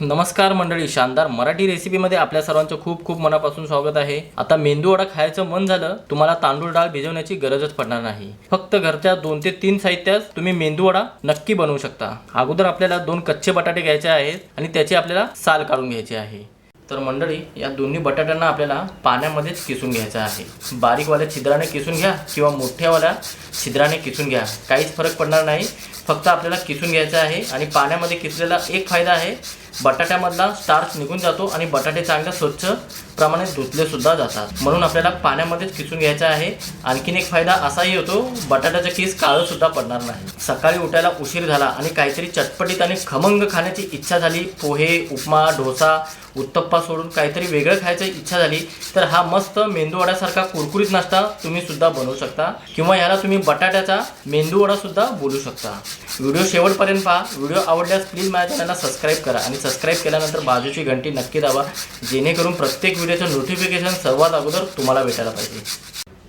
नमस्कार मंडळी शानदार मराठी रेसिपीमध्ये आपल्या सर्वांचं खूप खूप मनापासून स्वागत आहे. आता मेंदू वडा खायचं मन झालं तुम्हाला तांदूळ डाळ भिजवण्याची गरजच पडणार नाही. फक्त घरच्या दोन ते तीन साहित्यात तुम्ही मेंदू वडा नक्की बनवू शकता. अगोदर आपल्याला दोन कच्चे बटाटे घ्यायचे आहेत आणि त्याची आपल्याला साल काढून घ्यायची आहे. तर मंडळी या दोन्ही बटाट्यांना आपल्याला पाण्यामध्येच किसून घ्यायचं आहे. बारीकवाल्या छिद्राने किसून घ्या किंवा मोठ्यावाल्या छिद्राने किसून घ्या. काहीच फरक पडणार नाही. फक्त आपल्याला किसून घ्यायचं आहे आणि पाण्यामध्ये किसलेला एक फायदा आहे बटाट्यामधला स्टार्च निघून जातो आणि बटाटे चांगल्या स्वच्छ प्रमाणे धुतले सुद्धा जातात. म्हणून आपल्याला पाण्यामध्येच किसून घ्यायचं आहे. आणखीन एक फायदा असाही होतो बटाट्याचा किस काळंसुद्धा पडणार नाही. सकाळी उठायला उशीर झाला आणि काहीतरी चटपटीत आणि खमंग खाण्याची इच्छा झाली पोहे उपमा डोसा उत्तप्पा सोडून काहीतरी वेगळं खायची इच्छा झाली तर हा मस्त मेंदू वड्यासारखा कुरकुरीत नाश्ता तुम्ही सुद्धा बनवू शकता किंवा याला तुम्ही बटाट्याचा मेंदू वडा सुद्धा बोलू शकता. व्हिडिओ शेवटपर्यंत पहा. व्हिडिओ आवडल्यास प्लीज माझ्या चॅनलला सबस्क्राईब करा आणि सबस्क्राईब केल्यानंतर बाजूची घंटी नक्की दाबा जेणेकरून प्रत्येक व्हिडिओचं नोटिफिकेशन सर्वात अगोदर तुम्हाला भेटायला पाहिजे.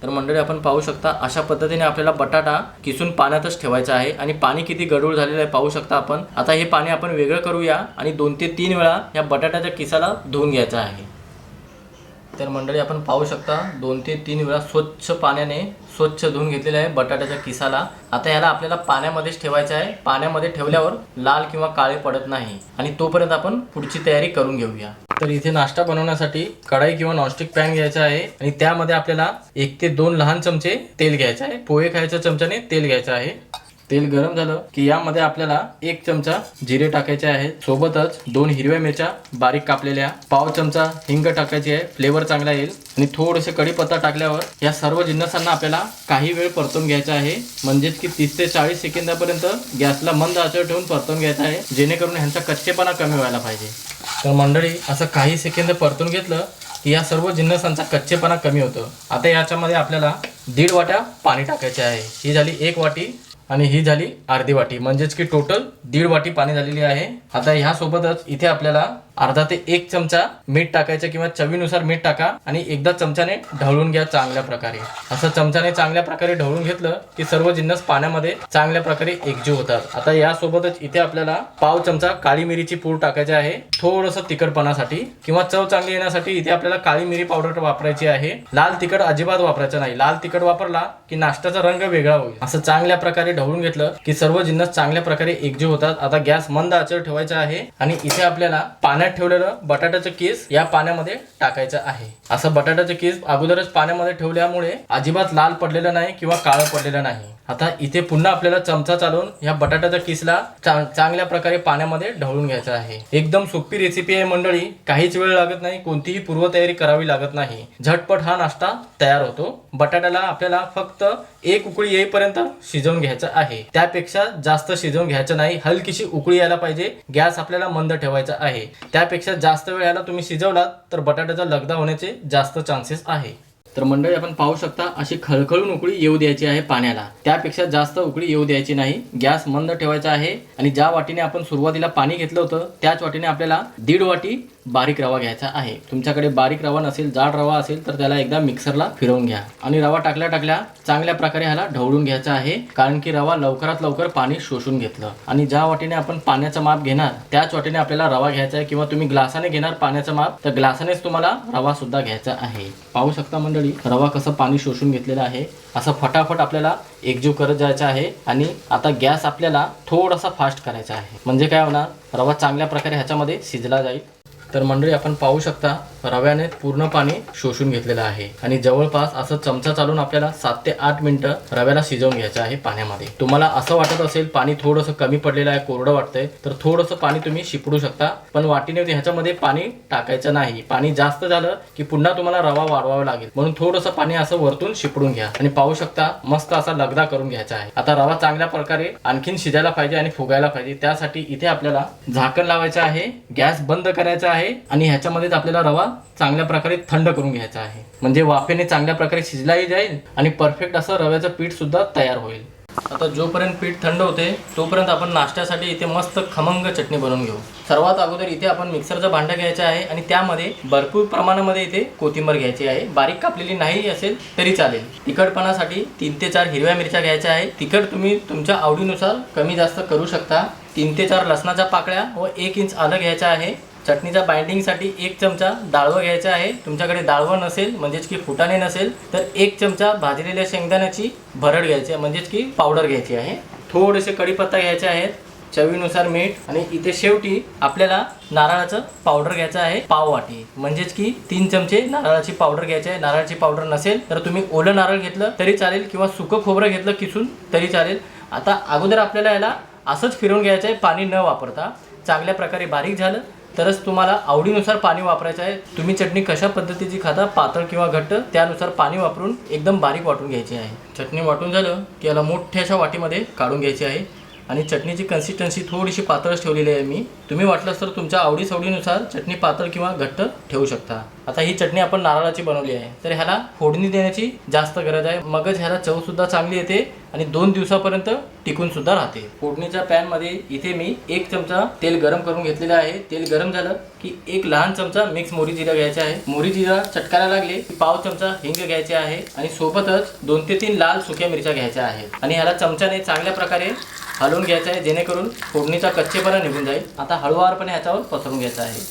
तर मंडळी आपण पाहू शकता अशा पद्धतीने आपल्याला बटाटा किसून पाण्यातच ठेवायचा आहे आणि पाणी किती गडूळ झालेलं आहे पाहू शकता आपण. आता हे पाणी आपण वेगळं करूया आणि दोन ते तीन वेळा या बटाट्याच्या किसाला धुवून घ्यायचं आहे. तर मंडळी आपण पाहू शकता दोन ते तीन वेळा स्वच्छ पाण्याने स्वच्छ धुवून घेतलेलं आहे बटाट्याच्या किसाला. आता याला आपल्याला पाण्यामध्येच ठेवायचं आहे. पाण्यामध्ये ठेवल्यावर लाल किंवा काळे पडत नाही. आणि तोपर्यंत आपण पुढची तयारी करून घेऊया. तर इथे नाश्ता बनवण्यासाठी कढाई किंवा नॉनस्टिक पॅन घ्यायचा आहे. आणि त्यामध्ये आपल्याला एक ते दोन लहान चमचे तेल घ्यायचं आहे. पोहे खायच्या चमच्याने तेल घ्यायचं आहे. तेल गरम झालं की यामध्ये आपल्याला एक चमचा जिरे टाकायचे आहे सोबतच दोन हिरव्या मिरच्या बारीक कापलेल्या पाव चमचा हिंग टाकायची आहे. फ्लेवर चांगला येईल. आणि थोडेसे कढीपत्ता टाकल्यावर या सर्व जिन्नसांना आपल्याला काही वेळ परतून घ्यायचा आहे. म्हणजेच की तीस ते चाळीस सेकंदापर्यंत गॅसला मंद आचर ठेवून परतून घ्यायचा आहे. जेणेकरून ह्यांचा कच्चेपणा कमी व्हायला पाहिजे. तर मंडळी असं काही सेकंद परतून घेतलं की या सर्व जिन्नसांचा कच्चेपणा कमी होतो. आता याच्यामध्ये आपल्याला दीड वाट्या पाणी टाकायचे आहे. ही झाली एक वाटी आणि ही झाली अर्धी वाटी. म्हणजेच की टोटल दीड वाटी पाणी झालेली आहे. आता ह्यासोबतच इथे आपल्याला अर्धा ते एक चमचा मीठ टाकायचं किंवा चवीनुसार मीठ टाका आणि एकदा चमच्याने ढवळून घ्या चांगल्या प्रकारे. असं चमच्याने चांगल्या प्रकारे ढवळून घेतलं की सर्व जिन्नस पाण्यामध्ये चांगल्या प्रकारे एकजीव होतात. आता यासोबतच इथे आपल्याला पाव चमचा काळी मिरीची पूड टाकायची आहे. थोडंसं तिखटपणासाठी किंवा चव चांगली येण्यासाठी इथे आपल्याला काळी मिरी पावडर वापरायची आहे. लाल तिखट अजिबात वापरायचं नाही. लाल तिखट वापरला की नाश्त्याचा रंग वेगळा होईल. असं चांगल्या प्रकारे ढवळून घेतलं की सर्व जिन्नस चांगल्या प्रकारे एकजीव होतात. आता गॅस मंद आचर ठेवायचा आहे आणि इथे आपल्याला पाण्या पाण्यात ठेवलेलं बटाट्याचं केस या पाण्यामध्ये टाकायचं आहे. असं बटाट्याचं केस अगोदरच पाण्यामध्ये ठेवल्यामुळे अजिबात लाल पडलेलं नाही किंवा काळं पडलेलं नाही. आता इथे पुन्हा आपल्याला चमचा चालवून ह्या बटाट्याच्या किसला चांगल्या प्रकारे पाण्यामध्ये ढवळून घ्यायचा आहे. एकदम सोपी रेसिपी आहे मंडळी. काहीच वेळ लागत नाही कोणतीही पूर्वतयारी करावी लागत नाही. झटपट हा नाश्ता तयार होतो. बटाट्याला आपल्याला फक्त एक उकळी येईपर्यंत शिजवून घ्यायचं आहे. त्यापेक्षा जास्त शिजवून घ्यायचं नाही. हलकीशी उकळी यायला पाहिजे. गॅस आपल्याला मंद ठेवायचा आहे. त्यापेक्षा जास्त वेळ याला तुम्ही शिजवलात तर बटाट्याचा लगदा होण्याचे जास्त चान्सेस आहे. तर मंडळी आपण पाहू शकता अशी खळखळून उकळी येऊ द्यायची आहे पाण्याला. त्यापेक्षा जास्त उकळी येऊ द्यायची नाही. गॅस मंद ठेवायचा आहे. आणि ज्या वाटीने आपण सुरुवातीला पाणी घेतलं होतं त्याच वाटीने आपल्याला दीड वाटी बारीक रवा घ्यायचा आहे. तुमच्याकडे बारीक रवा नसेल जाड रवा असेल तर त्याला एकदा मिक्सरला फिरवून घ्या. आणि रवा टाकल्या टाकल्या चांगल्या प्रकारे ह्याला ढवळून घ्यायचा आहे कारण की रवा लवकरात लवकर पाणी शोषून घेतलं. आणि ज्या वाटीने आपण पाण्याचं माप घेणार त्याच वाटेने आपल्याला रवा घ्यायचा आहे किंवा तुम्ही ग्लासाने घेणार पाण्याचं माप तर ग्लासानेच तुम्हाला रवा सुद्धा घ्यायचा आहे. पाहू शकता मंडळी रवा कसं पाणी शोषून घेतलेलं आहे? असं फटाफट आपल्याला एकजीव करत जायचं आहे आणि आता गॅस आपल्याला थोडासा फास्ट करायचा आहे. म्हणजे काय होणार? रवा चांगल्या प्रकारे ह्याच्यामध्ये शिजला जाईल. तर मंडळी आपण पाहू शकता रव्याने पूर्ण पाणी शोषून घेतलेलं आहे. आणि जवळपास असं चमचा चालून आपल्याला सात ते आठ मिनिटं रव्याला शिजवून घ्यायचं आहे पाण्यामध्ये. तुम्हाला असं वाटत असेल पाणी थोडंसं कमी पडलेलं आहे कोरडं वाटतंय तर थोडंसं पाणी तुम्ही शिपडू शकता. पण वाटीने ह्याच्यामध्ये पाणी टाकायचं नाही. पाणी जास्त झालं की पुन्हा तुम्हाला रवा वाढवावा लागेल. म्हणून थोडंसं पाणी असं वरतून शिपडून घ्या. आणि पाहू शकता मस्त असा लगदा करून घ्यायचा आहे. आता रवा चांगल्या प्रकारे आणखीन शिजायला पाहिजे आणि फुगायला पाहिजे. त्यासाठी इथे आपल्याला झाकण लावायचं आहे गॅस बंद करायचा आहे आणि ह्याच्यामध्येच आपल्याला रवा चांगल्या प्रकारे थंड करून घ्यायचा आहे. म्हणजे वाफेने चांगल्या प्रकारे शिजलाही जाईल आणि परफेक्ट असं रव्याचं पीठ सुद्धा तयार होईल. आता जोपर्यंत पीठ थंड होते तोपर्यंत आपण नाश्त्यासाठी इथे मस्त खमंग चटणी बनवून घेऊ. सर्वात अगोदर इथे आपण मिक्सरचं भांडं घ्यायचं आहे आणि त्यामध्ये भरपूर प्रमाणामध्ये इथे कोथिंबीर घ्यायची आहे. बारीक कापलेली नाही असेल तरी चालेल. तिखटपणासाठी तीन ते चार हिरव्या मिरच्या घ्यायच्या आहे. तिखट तुम्ही तुमच्या आवडीनुसार कमी जास्त करू शकता. तीन ते चार लसणाच्या पाकळ्या व एक इंच आलं घ्यायचं आहे. चटणीच्या बाइंडिंगसाठी एक चमचा डाळवं घ्यायचं आहे. तुमच्याकडे डाळवं नसेल म्हणजेच की फुटाणे नसेल तर एक चमचा भाजलेल्या शेंगदाण्याची भरड घ्यायची आहे म्हणजेच की पावडर घ्यायची आहे. थोडेसे कढीपत्ता घ्यायचे आहेत चवीनुसार मीठ आणि इथे शेवटी आपल्याला नारळाचं पावडर घ्यायचं आहे पाव वाटी म्हणजेच की तीन चमचे नारळाची पावडर घ्यायची आहे. नारळाची पावडर नसेल तर तुम्ही ओलं नारळ घेतलं तरी चालेल किंवा सुकं खोबरं घेतलं किसून तरी चालेल. आता अगोदर आपल्याला याला असंच फिरवून घ्यायचं आहे पाणी न वापरता. चांगल्या प्रकारे बारीक झालं तरच तुम्हाला आवडीनुसार पाणी वापरायचं आहे. तुम्ही चटणी कशा पद्धतीची खाता पातळ किंवा घट्ट त्यानुसार पाणी वापरून एकदम बारीक वाटून घ्यायची आहे. चटणी वाटून झालं की याला मोठ्याशा वाटीमध्ये काढून घ्यायची आहे. आणि चटणीची कन्सिस्टन्सी थोडीशी पातळच ठेवलेली आहे मी. तुम्ही वाटलंच तर तुमच्या आवडीसवडीनुसार चटणी पातळ किंवा घट्ट ठेवू शकता. आता ही चटणी आपण नारळाची बनवली आहे. तर ह्याला फोडणी देण्याची जास्त गरज आहे. मगच ह्याला चवसुद्धा चांगली येते आणि दोन दिवसापर्यंत टिकून सुद्धा राहते. फोडणीच्या पॅनमध्ये इथे मी एक चमचा तेल गरम करून घेतलेलं आहे. तेल गरम झालं की एक लहान चमचा मिक्स मोरी जिरा घ्यायचा आहे. मोरी जिरा चटकायला लागले की पाव चमचा हिंग घ्यायचे आहे आणि सोबतच दोन ते तीन लाल सुक्या मिरच्या घ्यायच्या आहेत. आणि ह्याला चमच्याने चांगल्या प्रकारे हलवून घ्यायचं आहे जेणेकरून फोडणीचा कच्चेपणा निघून जाईल. आता हळूवारपणे ह्याच्यावर पसरून घ्यायचा आहे.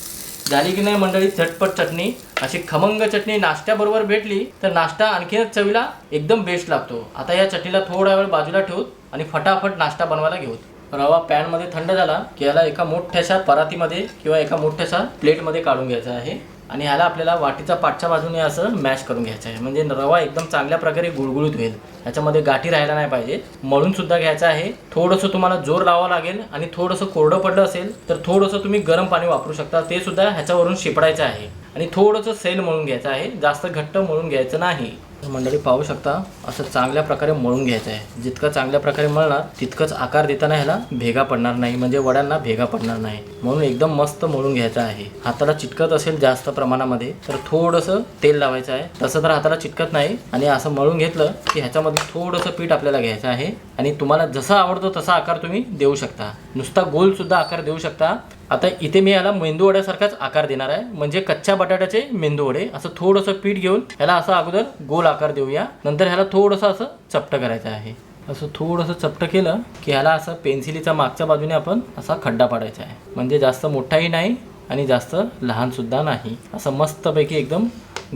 झाली की नाही मंडळी? झटपट चटणी. अशी खमंग चटणी नाश्त्याबरोबर भेटली तर नाश्ता आणखीनच चवीला एकदम बेस्ट लागतो. आता या चटणीला थोडा वेळ बाजूला ठेवूत आणि फटाफट नाश्ता बनवायला घेऊत. रवा पॅनमध्ये थंड झाला की याला एका मोठ्याशा परातीमध्ये किंवा एका मोठ्याशा प्लेटमध्ये काढून घ्यायचा आहे. आणि ह्याला आपल्याला वाटीचा पाठच्या बाजूने असं मॅश करून घ्यायचं आहे. म्हणजे रवा एकदम चांगल्या प्रकारे गुळगुळीत होईल. ह्याच्यामध्ये गाठी राहायला नाही पाहिजे. मळूनसुद्धा घ्यायचं आहे. थोडंसं तुम्हाला जोर लावावं लागेल आणि थोडंसं कोरडं पडलं असेल तर थोडंसं तुम्ही गरम पाणी वापरू शकता. ते सुद्धा ह्याच्यावरून शिपडायचं आहे. आणि थोडंसं सेल मळून घ्यायचं आहे. जास्त घट्ट मळून घ्यायचं नाही. मंडळी पाहू शकता असं चांगल्या प्रकारे मळून घ्यायचं आहे जितकं चांगल्या प्रकारे मळणार तितकंच आकार देताना ह्याला भेगा पडणार नाही. म्हणजे वड्यांना भेगा पडणार नाही. म्हणून एकदम मस्त मळून घ्यायचं आहे. हाताला चिटकत असेल जास्त प्रमाणामध्ये तर थोडंसं तेल लावायचं आहे. तसं तर हाताला चिटकत नाही. आणि असं मळून घेतलं की ह्याच्यामध्ये थोडंसं पीठ आपल्याला घ्यायचं आहे. आणि तुम्हाला जसा आवडतो तसा आकार तुम्ही देऊ शकता. नुसता गोलसुद्धा आकार देऊ शकता. आता इथे मी याला मेंदू वड्यासारखाच आकार देणार आहे. म्हणजे कच्च्या बटाट्याचे मेंदू वडे. असं थोडंसं पीठ घेऊन ह्याला असं अगोदर गोल आकार देऊया. नंतर ह्याला थोडंसं असं चपटं करायचं आहे. असं थोडंसं चपटं केलं की ह्याला असं पेन्सिलीच्या मागच्या बाजूने आपण असा खड्डा पाडायचा आहे. म्हणजे जास्त मोठाही नाही आणि जास्त लहानसुद्धा नाही. असं मस्तपैकी एकदम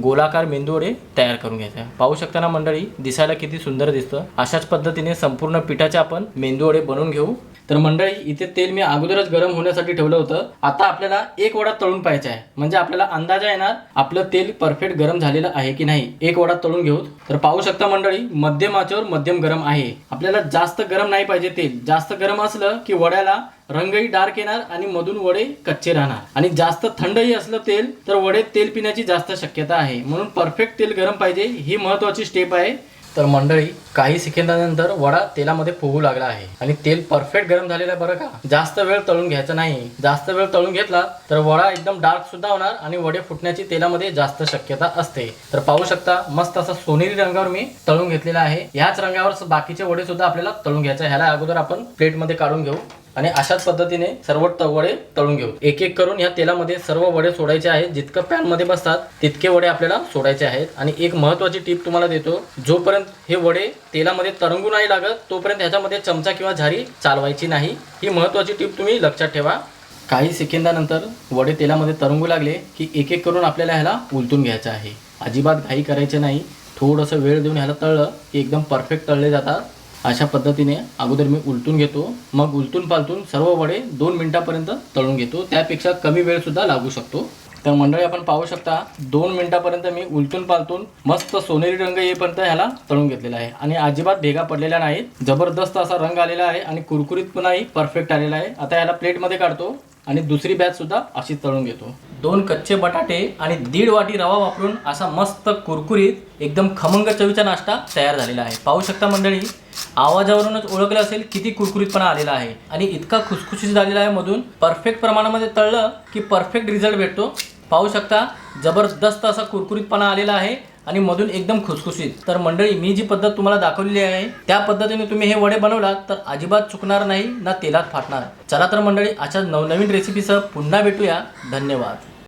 गोलाकार मेंदूवडे तयार करून घ्यायचे. आहे पाहू शकता ना मंडळी दिसायला किती सुंदर दिसतं. अशाच पद्धतीने संपूर्ण पिठाचे आपण मेंदूवडे बनवून घेऊ. तर मंडळी इथे तेल मी अगोदरच गरम होण्यासाठी ठेवलं होतं. आता आपल्याला एक वडा तळून पाहायचा आहे. म्हणजे आपल्याला अंदाजा येणार आपलं तेल परफेक्ट गरम झालेलं आहे की नाही एक वडा तळून घेऊ. तर पाहू शकता मंडळी मध्यम आचेवर मध्यम गरम आहे. आपल्याला जास्त गरम नाही पाहिजे तेल. जास्त गरम असलं की वड्याला रंगही डार्क येणार आणि मधून वडे कच्चे राहणार. आणि जास्त थंडही असलं तेल तर वडे तेल पिण्याची जास्त शक्यता आहे. म्हणून परफेक्ट तेल गरम पाहिजे ही महत्वाची स्टेप आहे. तर मंडळी काही सेकंदानंतर वडा तेलामध्ये फुगू लागला आहे. आणि तेल परफेक्ट गरम झालेलं आहे बरं का? जास्त वेळ तळून घ्यायचा नाही. जास्त वेळ तळून घेतला तर वडा एकदम डार्क सुद्धा होणार आणि वडे फुटण्याची तेलामध्ये जास्त शक्यता असते. तर पाहू शकता मस्त असा सोनेरी रंगावर मी तळून घेतलेला आहे. ह्याच रंगावर बाकीचे वडे सुद्धा आपल्याला तळून घ्यायचे ह्याला अगोदर आपण प्लेटमध्ये काढून घेऊ. आणि अशाच पद्धतीने सर्व त- वडे तळून घेऊ. एक एक करून या तेलामध्ये सर्व वडे सोडायचे आहेत. जितकं पॅनमध्ये बसतात तितके वडे आपल्याला सोडायचे आहेत. आणि एक महत्वाची टीप तुम्हाला देतो जोपर्यंत हे वडे तेलामध्ये तरंगू नाही लागत तोपर्यंत ह्याच्यामध्ये चमचा किंवा झारी चालवायची नाही. ही महत्वाची टीप तुम्ही लक्षात ठेवा. काही सेकंदानंतर वडे तेलामध्ये तरंगू लागले की एक एक करून आपल्याला ह्याला उलटून घ्यायचं आहे. अजिबात घाई करायचे नाही. थोडंसं वेळ देऊन ह्याला तळलं की एकदम परफेक्ट तळले जातात. अशा पद्धतीने अगोदर मी उलटून घेतो. मग उलटून पालटून सर्व वडे दोन मिनिटापर्यंत तळून घेतो. त्यापेक्षा कमी वेळसुद्धा लागू शकतो. तर मंडळी आपण पाहू शकता दोन मिनिटापर्यंत मी उलटून पालटून मस्त सोनेरी रंग येईपर्यंत ह्याला तळून घेतलेला आहे. आणि अजिबात भेगा पडलेल्या नाहीत जबरदस्त असा रंग आलेला आहे आणि कुरकुरीतपणाही परफेक्ट आलेला आहे. आता ह्याला प्लेटमध्ये काढतो आणि दुसरी बॅच सुद्धा अशी तळून घेतो. दोन कच्चे बटाटे आणि दीड वाटी रवा वापरून असा मस्त कुरकुरीत एकदम खमंग चवीचा नाश्ता तयार झालेला आहे. पाहू शकता मंडळी आवाजावरूनच ओळखलं असेल किती कुरकुरीतपणा आलेला आहे. आणि इतका खुसखुशीत झालेला आहे मधून परफेक्ट प्रमाणामध्ये तळलं की परफेक्ट रिझल्ट भेटतो. पाहू शकता जबरदस्त असा कुरकुरीतपणा आलेला आहे. आणि मधून एकदम खुसखुशीत. तर मंडळी मी जी पद्धत तुम्हाला दाखवलेली आहे त्या पद्धतीने तुम्ही हे वडे बनवलात तर अजिबात चुकणार नाही ना तेलात फाटणार. चला तर मंडळी अशा नवनवीन रेसिपीसह पुन्हा भेटूया. धन्यवाद.